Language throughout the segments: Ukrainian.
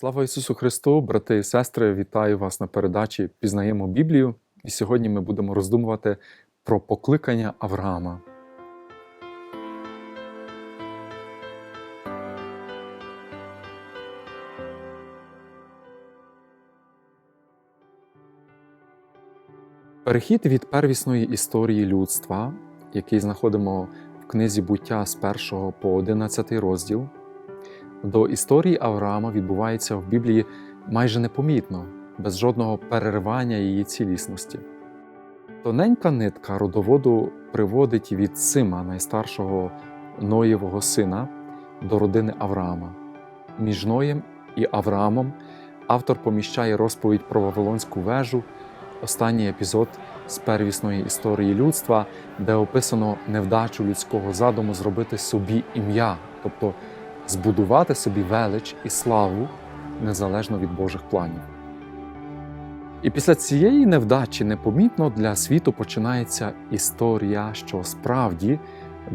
Слава Ісусу Христу, брати і сестри, вітаю вас на передачі Пізнаємо Біблію. І сьогодні ми будемо роздумувати про покликання Авраама. Перехід від первісної історії людства, який знаходимо в книзі буття з 1 по 11 розділ, до історії Авраама відбувається в Біблії майже непомітно, без жодного переривання її цілісності. Тоненька нитка родоводу приводить від Сима, найстаршого Ноєвого сина, до родини Авраама. Між Ноєм і Авраамом автор поміщає розповідь про Вавилонську вежу, останній епізод з первісної історії людства, де описано невдачу людського задуму зробити собі ім'я, тобто збудувати собі велич і славу незалежно від Божих планів. І після цієї невдачі непомітно для світу починається історія, що справді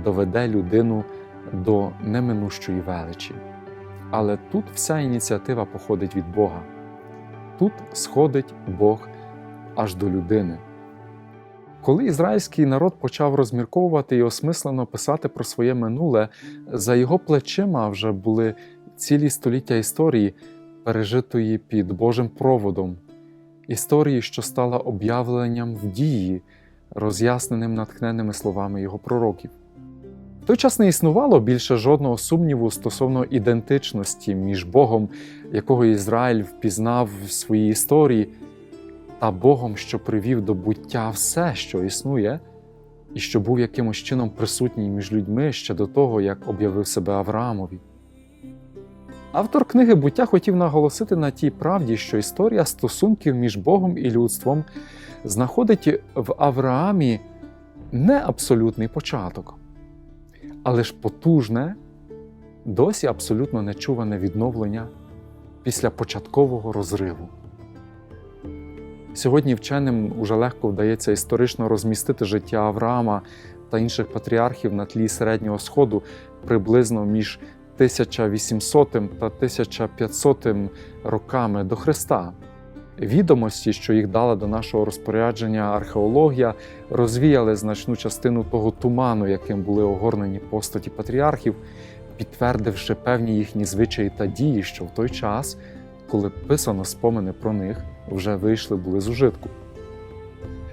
доведе людину до неминущої величі. Але тут вся ініціатива походить від Бога. Тут сходить Бог аж до людини. Коли ізраїльський народ почав розмірковувати і осмислено писати про своє минуле, за його плечима вже були цілі століття історії, пережитої під Божим проводом, історії, що стала об'явленням в дії, роз'ясненим натхненними словами його пророків. В той час не існувало більше жодного сумніву стосовно ідентичності між Богом, якого Ізраїль впізнав в своїй історії, та Богом, що привів до буття все, що існує, і що був якимось чином присутній між людьми ще до того, як об'явив себе Авраамові. Автор книги буття хотів наголосити на тій правді, що історія стосунків між Богом і людством знаходить в Авраамі не абсолютний початок, але ж потужне, досі абсолютно нечуване відновлення після початкового розриву. Сьогодні вченим уже легко вдається історично розмістити життя Авраама та інших патріархів на тлі середнього сходу приблизно між 1800 та 1500 роками до Христа. Відомості, що їх дала до нашого розпорядження археологія, розвіяли значну частину того туману, яким були огорнені постаті патріархів, підтвердивши певні їхні звичаї та дії, що в той час, коли писано спомини про них, вже вийшли були з ужитку.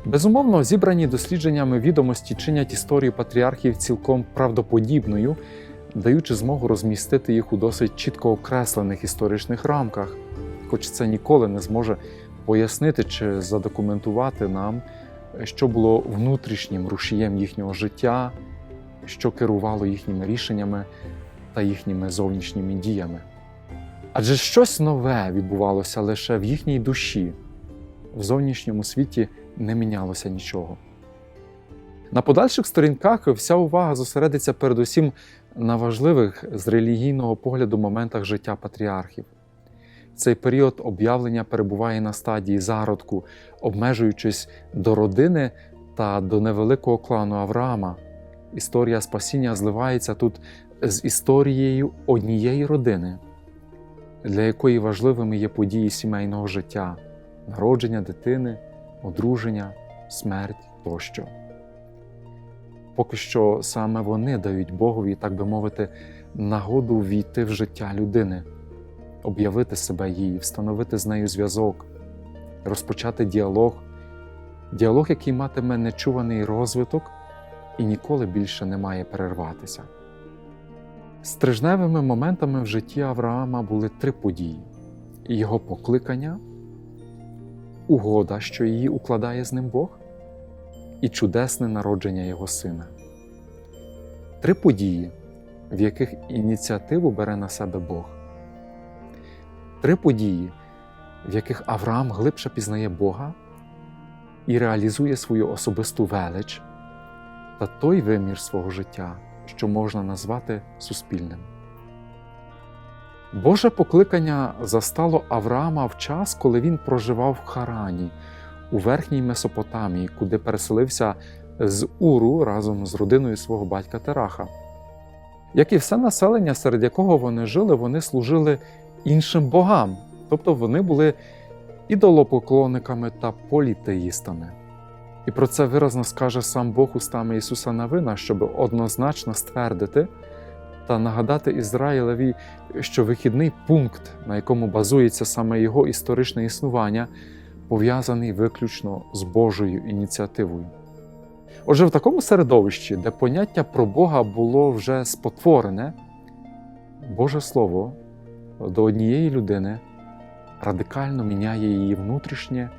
Безумовно, зібрані дослідженнями відомості чинять історію патріархів цілком правдоподібною, даючи змогу розмістити їх у досить чітко окреслених історичних рамках, хоч це ніколи не зможе пояснити чи задокументувати нам, що було внутрішнім рушієм їхнього життя, що керувало їхніми рішеннями та їхніми зовнішніми діями. Адже щось нове відбувалося лише в їхній душі, в зовнішньому світі не мінялося нічого. На подальших сторінках вся увага зосередиться передусім на важливих з релігійного погляду моментах життя патріархів. Цей період об'явлення перебуває на стадії зародку, обмежуючись до родини та до невеликого клану Авраама. Історія спасіння зливається тут з історією однієї родини для якої важливими є події сімейного життя, народження дитини, одруження, смерть тощо. Поки що саме вони дають Богові, так би мовити, нагоду війти в життя людини, об'явити себе їй, встановити з нею зв'язок, розпочати діалог, діалог, який матиме нечуваний розвиток і ніколи більше не має перерватися. Стрижневими моментами в житті Авраама були три події: його покликання, угода, що її укладає з ним Бог, і чудесне народження його сина. Три події, в яких ініціативу бере на себе Бог. Три події, в яких Авраам глибше пізнає Бога і реалізує свою особисту велич та той вимір свого життя що можна назвати суспільним. Боже покликання застало Авраама в час, коли він проживав в Харані, у верхній Месопотамії, куди переселився з Уру разом з родиною свого батька Тераха. Як і все населення, серед якого вони жили, вони служили іншим богам. Тобто вони були ідолопоклонниками та політеїстами. І про це виразно скаже сам Бог устами Ісуса Навина, щоб однозначно ствердити та нагадати Ізраїлеві, що вихідний пункт, на якому базується саме його історичне існування, пов'язаний виключно з Божою ініціативою. Отже, в такому середовищі, де поняття про Бога було вже спотворене, Боже Слово до однієї людини радикально міняє її внутрішнє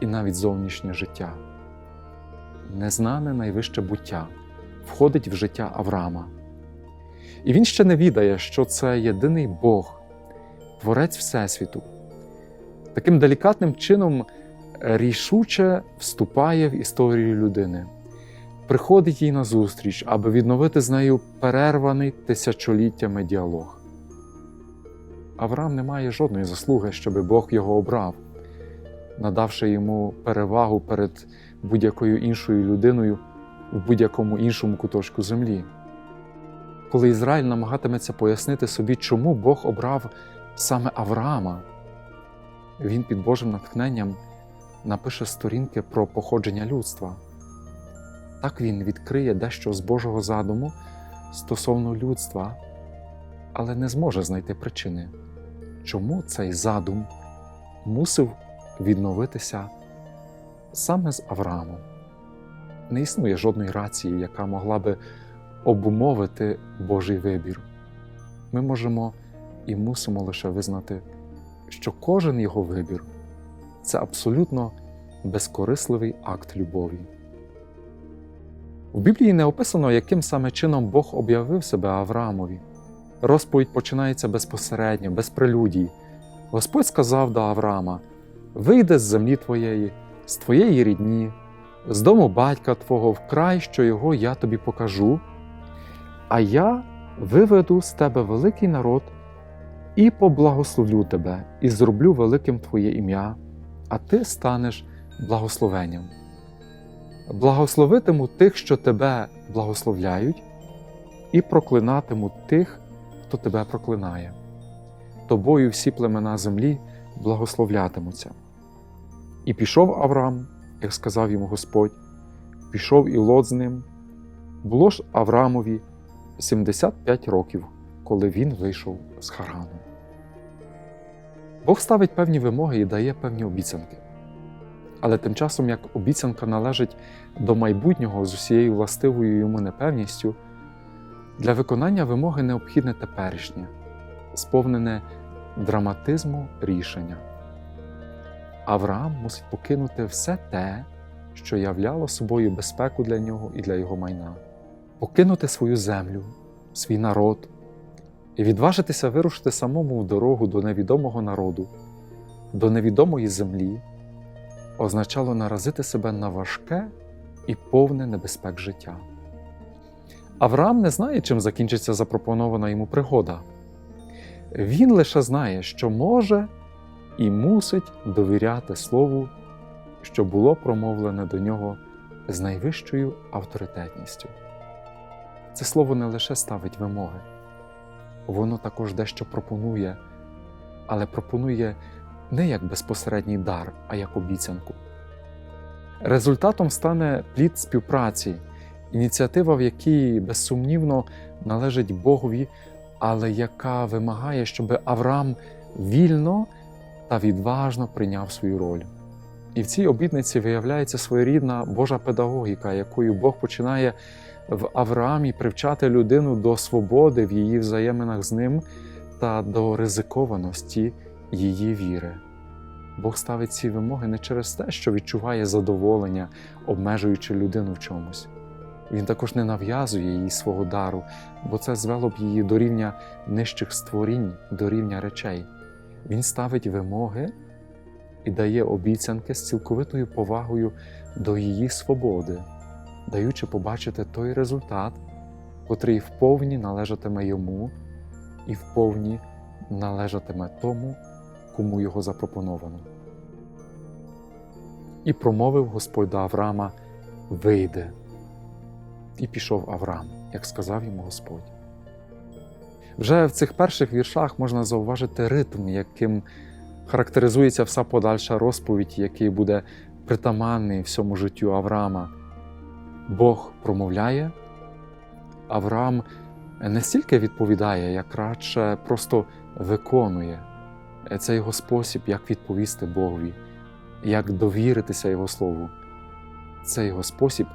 і навіть зовнішнє життя. Незнане найвище буття входить в життя Авраама. І він ще не відає, що це єдиний Бог, Творець Всесвіту. Таким делікатним чином рішуче вступає в історію людини, приходить їй назустріч, аби відновити з нею перерваний тисячоліттями діалог. Авраам не має жодної заслуги, щоби Бог його обрав, надавши йому перевагу перед будь-якою іншою людиною в будь-якому іншому куточку землі. Коли Ізраїль намагатиметься пояснити собі, чому Бог обрав саме Авраама, він під Божим натхненням напише сторінки про походження людства. Так він відкриє дещо з Божого задуму стосовно людства, але не зможе знайти причини, чому цей задум мусив відновитися саме з Авраамом. Не існує жодної рації, яка могла би обумовити Божий вибір. Ми можемо і мусимо лише визнати, що кожен його вибір це абсолютно безкорисливий акт любові. В Біблії не описано, яким саме чином Бог об'явив себе Авраамові. Розповідь починається безпосередньо, без прелюдій. Господь сказав до Авраама: Вийди з землі твоєї, з твоєї рідні, з дому батька Твого в край, що його я тобі покажу, а я виведу з тебе великий народ і поблагословлю тебе, і зроблю великим Твоє ім'я, а ти станеш благословенням. Благословитиму тих, що тебе благословляють, і проклинатиму тих, хто тебе проклинає. Тобою всі племена землі благословлятимуться. І пішов Авраам, як сказав йому Господь, пішов і Лот з ним. Було ж Авраамові 75 років, коли він вийшов з Харану. Бог ставить певні вимоги і дає певні обіцянки. Але тим часом, як обіцянка належить до майбутнього з усією властивою йому непевністю, для виконання вимоги необхідне теперішнє, сповнене драматизму рішення. Авраам мусить покинути все те, що являло собою безпеку для нього і для його майна, покинути свою землю, свій народ і відважитися вирушити самому в дорогу до невідомого народу, до невідомої землі, означало наразити себе на важке і повне небезпек життя. Авраам не знає, чим закінчиться запропонована йому пригода. Він лише знає, що може і мусить довіряти Слову, що було промовлене до нього з найвищою авторитетністю. Це слово не лише ставить вимоги, воно також дещо пропонує, але пропонує не як безпосередній дар, а як обіцянку. Результатом стане плід співпраці, ініціатива, в якій безсумнівно належить Богові, але яка вимагає, щоб Авраам вільно та відважно прийняв свою роль. І в цій обітниці виявляється своєрідна Божа педагогіка, якою Бог починає в Авраамі привчати людину до свободи в її взаєминах з ним та до ризикованості її віри. Бог ставить ці вимоги не через те, що відчуває задоволення, обмежуючи людину в чомусь. Він також не нав'язує їй свого дару, бо це звело б її до рівня нижчих створінь, до рівня речей. Він ставить вимоги і дає обіцянки з цілковитою повагою до її свободи, даючи побачити той результат, котрий вповні належатиме йому і вповні належатиме тому, кому його запропоновано. І промовив Господь до Авраама: Вийди. І пішов Авраам, як сказав йому Господь. Вже в цих перших віршах можна зауважити ритм, яким характеризується вся подальша розповідь, який буде притаманний всьому життю Авраама. Бог промовляє, Авраам не стільки відповідає, як радше просто виконує. Це його спосіб, як відповісти Богові, як довіритися Його Слову. Це його спосіб,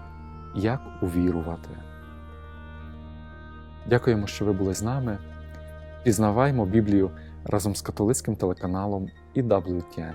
як увірувати. Дякуємо, що ви були з нами. Пізнаваймо Біблію разом з католицьким телеканалом EWTN.